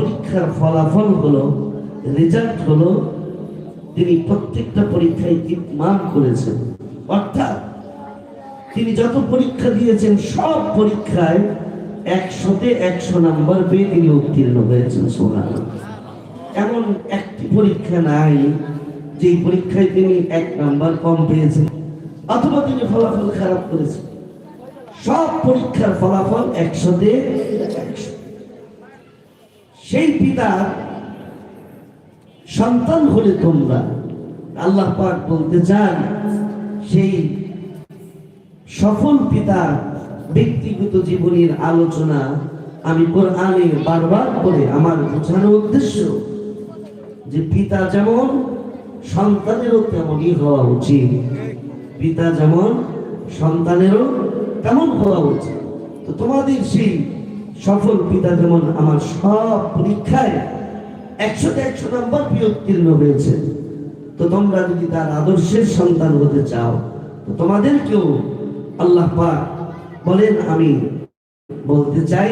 পরীক্ষার ফলাফল হলো রেজাল্ট হলো তিনি প্রত্যেকটা পরীক্ষায় ইতমাম করেছেন। অর্থাৎ তিনি যত পরীক্ষা দিয়েছেন, সব পরীক্ষায় একশোতে একশো নাম্বার পেয়ে তিনি উত্তীর্ণ হয়েছেন সোহান এমন একটি পরীক্ষা নাই যে পরীক্ষায় তিনি এক নাম্বার কম পেয়েছেন, অথবা তিনি ফলাফল খারাপ করেছেন। সব পরীক্ষার ফলাফল একশোতে একশো। সেই পিতা সন্তান হলে তোমরা আল্লাহ পাক বলতে চান, সেই সফল পিতা ব্যক্তিগত জীবনের আলোচনা আমি কোরআনে বারবার করে আমার বোঝানোর উদ্দেশ্য যে পিতা যেমন সন্তানেরও তেমনই হওয়া উচিত। পিতা যেমন সন্তানেরও তেমন হওয়া উচিত। তো তোমাদের সেই সফল পিতা যেমন আমার সব পরীক্ষায় একশোতে একশো নম্বর পেয়ে উত্তীর্ণ হয়েছে। তো তোমরা যদি তার আদর্শের সন্তান হতে চাও, তো তোমাদেরকেও আল্লাহ পাক বলেন, আমি বলতে চাই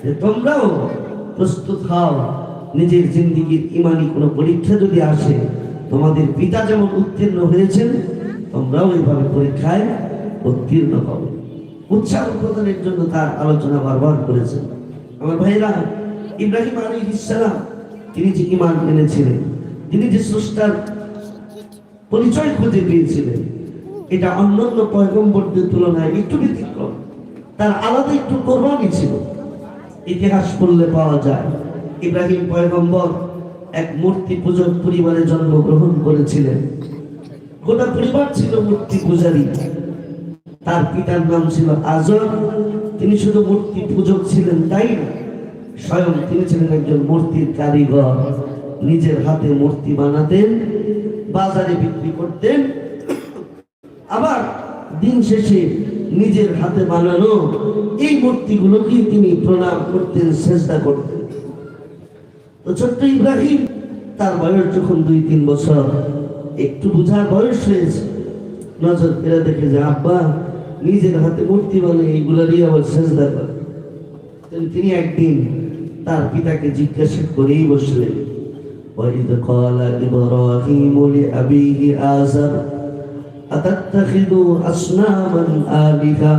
যে তোমরাও প্রস্তুত হও, নিজের জিন্দিগির ইমানি কোনো পরীক্ষা যদি আসে, তোমাদের পিতা যেমন উত্তীর্ণ হয়েছেন, তোমরাও এইভাবে পরীক্ষায় উত্তীর্ণ হবে উৎসাহ প্রদানের জন্য তার আলোচনা বারবার করেছেন। আমার ভাইরা, ইব্রাহিম আলী ইসলাম তিনি যে ইমান এনেছিলেন, তিনি যে স্রষ্টার পরিচয় খুঁজে পেয়েছিলেন, এটা অন্যান্য পয়গম্বরদের তুলনায় একটু ব্যতিক্রম। তার আলাদা একটু কোরবানি ছিল। ইতিহাস পড়লে পাওয়া যায়, ইব্রাহিম পয়গম্বর এক মূর্তি পূজক পরিবারে জন্মগ্রহণ করেছিলেন। গোটা পরিবার ছিল মূর্তি পূজারী। তার পিতার নাম ছিল আজর। তিনি শুধু মূর্তি পূজক ছিলেন, তাই না? স্বয়ং তিনি ছিলেন একজন মূর্তির কারিগর। নিজের হাতে মূর্তি বানাতেন, বাজারে বিক্রি করতেন। আবার দিন শেষে নিজের হাতে বানানো এই মূর্তিগুলোকে তিনি প্রণাম করতেন চেষ্টা করতেন। তো ছোট্ট ইব্রাহিম, তার বয়স যখন দুই, তিন বছর, একটু বোঝার বয়স হয়েছে। নজর ফেরা দেখে যে, আব্বা নিজের হাতে মূর্তি বানিয়ে এইগুলারই আবার চেষ্টা করে তিনি একদিন তার পিতাকে জিজ্ঞাসা করেই বসলেন وإذ قال إبراهيم لأبيه آزر أتتخذ أصناما آلهة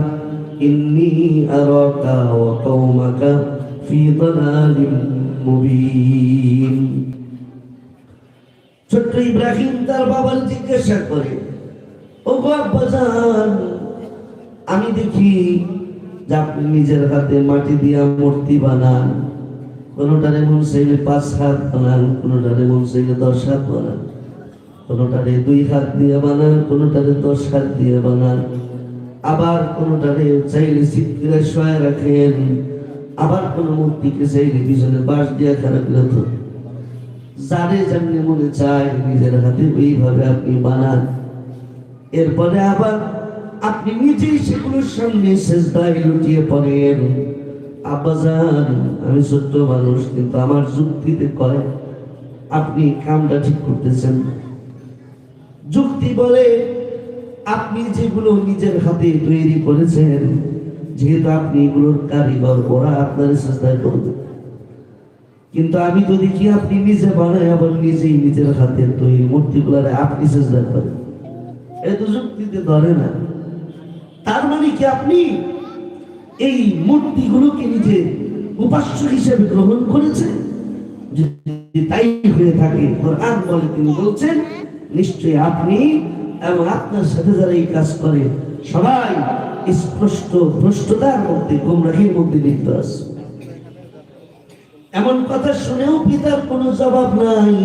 إني أراك وقومك في ضلال مبين ছোট্ট ইব্রাহিম তার বাবার জিজ্ঞাসা করে ও বাবাজান আমি দেখি যে আপনি নিজের হাতে মাটি দিয়া মূর্তি বানান, কোনোটারে মন চাইলে পাঁচ হাত বানান, কোনোটারে মন চাইলে দশ হাত বানান, কোনোটারে দুই হাত দিয়ে বানান, কোনোটারে দশ হাত দিয়ে বানান। আবার কোনোটারে চাইলে চিত্রে শোয়া রাখেন, আবার কোনো মূর্তিকে চাইলে পিছনে বাঁশ দিয়ে খারাপ তো যারে যেমনি মনে চায় নিজের হাতে ওইভাবে আপনি বানান। এরপরে আবার আপনি নিজেই সেগুলোর সামনে শেষদায় লুটিয়ে পড়েন। আব্বাজান আমি ছোট্ট মানুষ, কিন্তু আমার যুক্তিতে কয়, আপনি কামটা ঠিক করতেছেন। যুক্তি বলে, আপনি যেগুলো নিজের হাতে তৈরি করেছেন, যেহেতু আপনি এগুলোর কারিগর, ওরা আপনার চেষ্টায় করবে কিন্তু আমি তো দেখি আপনি নিজে বানায়, আবার নিজেই নিজের হাতে তৈরি। মূর্তিগুলারে আপনি চেষ্টা করেন এটা তো যুক্তিতে ধরে না। তার মানে কি আপনি এই মূর্তিগুলোকে নিজে উপাস্য হিসেবে গ্রহণ করেছেন? যদি তাই হয়ে থাকে, কোরআন বলে তিনি বলছেন, নিশ্চয়ই আপনি এবং আপনার সাথে যারা এই কাজ করে, সবাই স্পষ্ট ভ্রষ্টতার মধ্যে, গোমরাহির মধ্যে লিপ্ত আছে। এমন কথা শুনেও পিতার কোনো জবাব নাই।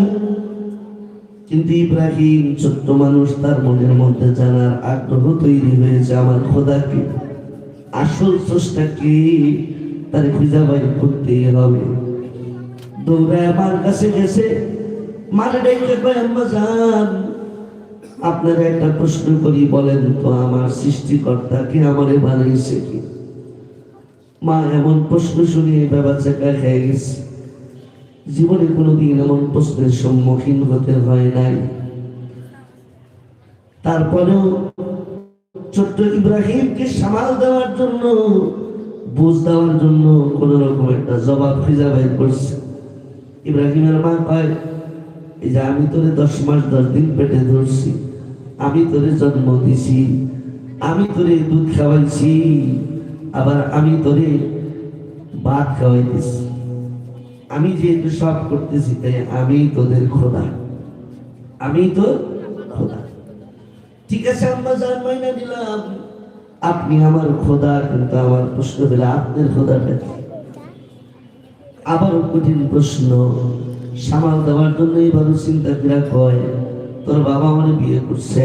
কিন্তু ইব্রাহিম ছোট্ট মানুষ, তার মনের মধ্যে জানার আগ্রহ তৈরি হয়েছে আমার খোদাকে। আসল স্রষ্টাকে তার খুঁজা বাইর করতেই হবে। আমার কাছে গেছে মানে ডেকে কয় আপনারা একটা প্রশ্ন করি বলেন তো, আমার সৃষ্টিকর্তাকে আমারে বানাইছে কি? মা এমন প্রশ্ন শুনে বাবা খেয়ে গেছে। জীবনে কোনোদিন এমন প্রশ্নের সম্মুখীন হতে হয় নাই। তারপরেও ছোট্ট ইব্রাহিমকে সামাল দেওয়ার জন্য, বুঝ দেওয়ার জন্য কোন রকম একটা জবাব খুঁজে বের করছে। ইব্রাহিমের মা কয়, এই যে আমি তোরে দশ মাস দশ দিন পেটে ধরছি, আমি তোরে জন্ম দিছি, আমি তোরে দুধ খাওয়াইছি, আবার আমি তোরে ভাত খাওয়াই দিছি। আমি যেহেতু সব করতেছি, তাই আমি তোদের খোদা। আমি তো খোদা। ঠিক আছে আমরা যার মাইনা দিলাম। আপনি আমার খোদা, কিন্তু আমার প্রশ্ন দিলে আপনার খোদাটা কি? আবারও কঠিন প্রশ্ন। সামাল দেওয়ার জন্য এইভাবে চিন্তা করে কয়, তোর বাবা আমার বিয়ে করছে।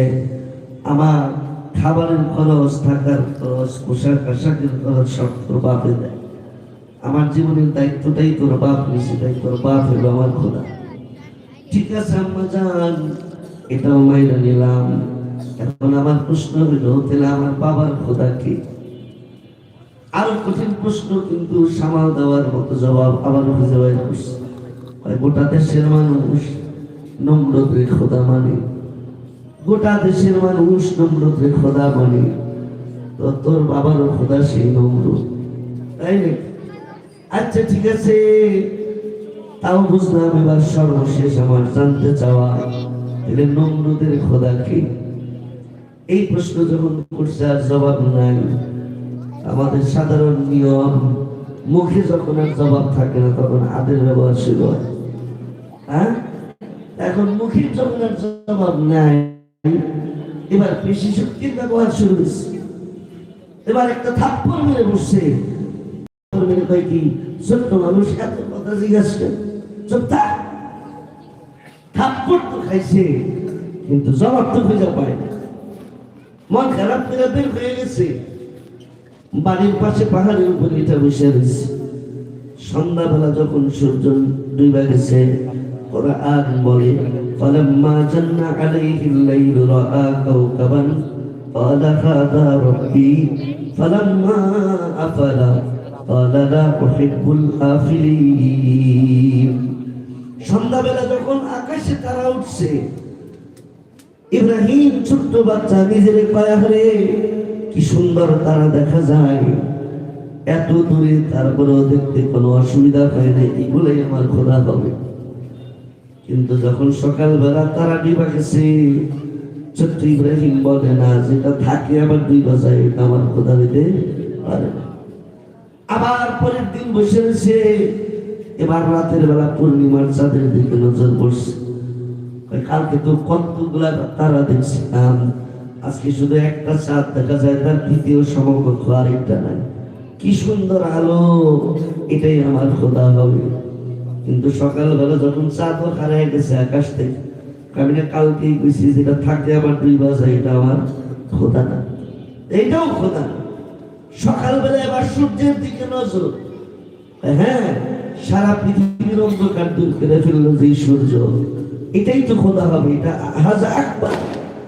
আমার খাবারের খরচ, থাকার খরচ পোশাক আশাকের খরচ সব তোর বাপে দেয়। আমার জীবনের দায়িত্বটাই তোর বাপ নিছে তাই তোর বাপ হলো আমার খোদা। ঠিক আছে, আম্মা যান এটাও মাইনা নিলাম। এখন আমার প্রশ্ন হলো, তাহলে আমার বাবার খোদা কে? আরও কঠিন প্রশ্ন, কিন্তু সামাল দেওয়ার মতো জবাব আবার খুঁজে করছে। গোটা দেশের মানুষ নম্রতে খোদা মানে। গোটা দেশের মানুষ নম্রতে খোদা মানে। তোর বাবারও খোদা সেই নম্র, তাই নাকি? আচ্ছা ঠিক আছে। তাও বুঝলাম এবার সর্বশেষ আমার জানতে চাওয়া তাহলে নম্রদের খোদা কি? এই প্রশ্ন যখন করছে আর জবাব নাই, আমাদের সাধারণ নিয়ম, মুখে যখন আর জবাব থাকে না, তখন আদের ব্যবহার শুরু হয়। হ্যাঁ? এখন মুখে যখন আর জবাব নাই, এবার পেশি শক্তির ব্যবহার শুরু হয়েছে। এবার একটা থাপ্পড় মেরে বসছে। মেরে কয় কি ছোট্ট মানুষ এত কথা জিজ্ঞাসা করে। চুপ থাক থাপ্পড় তো খাইছে কিন্তু জবাব তো খুঁজে পায় না মন খারাপ করে বের হয়ে গেছে বাড়ির পাশে পাহাড়ের উপরে এটা বসে রয়েছে সন্ধ্যাবেলা যখন সূর্য ডুবে গেছে ওরা আর বলে فلما جن عليه الليل رأى كوكبا قال هذا ربي فلما أفل قال لا أحب الآفلين সন্ধ্যাবেলা যখন আকাশে তারা উঠছে ইব্রাহিম ছোট্ট বাচ্চা নিজের পায়া হরে কি সুন্দর তারা দেখা যায় এত দূরে তারপরেও দেখতে কোনো অসুবিধা হয় না এগুলোই আমার খোদা হবে কিন্তু যখন সকালবেলা তারা ডিবা গেছে ছোট্ট ইব্রাহিম বলে না যেটা থাকে আবার দুই বাজায় এটা আমার খোদা দিতে পারে না আবার পরের দিন বসে রয়েছে এবার রাতের বেলা পূর্ণিমার চাঁদের দিকে নজর পড়ছে কালকে তো কতগুলা তারা দেখছিলাম। আজকে শুধু একটা চাঁদ দেখা যায়, তার দ্বিতীয় সমকক্ষ আরেকটা নাই। কি সুন্দর আলো, এটাই আমার খোদা হবে। কিন্তু সকালবেলা যখন চাঁদও হারায় গেছে আকাশ থেকে, আমি না কালকেই কইছি যেটা থাকে আমার দুই বাজায়, এটা আমার খোদা না। এইটাও খোদা না। সকালবেলা এবার সূর্যের দিকে নজর। হ্যাঁ সারা পৃথিবীর অন্ধকার দূর করে ফেলল যে সূর্য। এটাই তো খোদা হবে, এটা হাজা আকবার।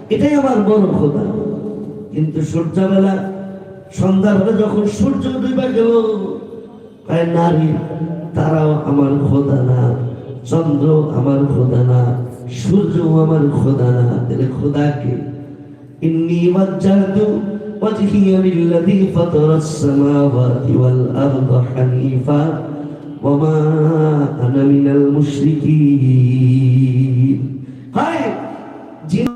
এটাই আমার বড় খোদা। কিন্তু সূর্যবেলা, সন্ধ্যাবেলা যখন সূর্য ডুবে গেল তাই নারী, তারাও আমার খোদা না, চন্দ্র আমার খোদা না সূর্য আমার খোদা না। তাহলে খোদাকে ইন্নি মজ্জাতু وجهي للذي فطر السماوات والأرض حنيفا وما أنا من المشركين. هاي!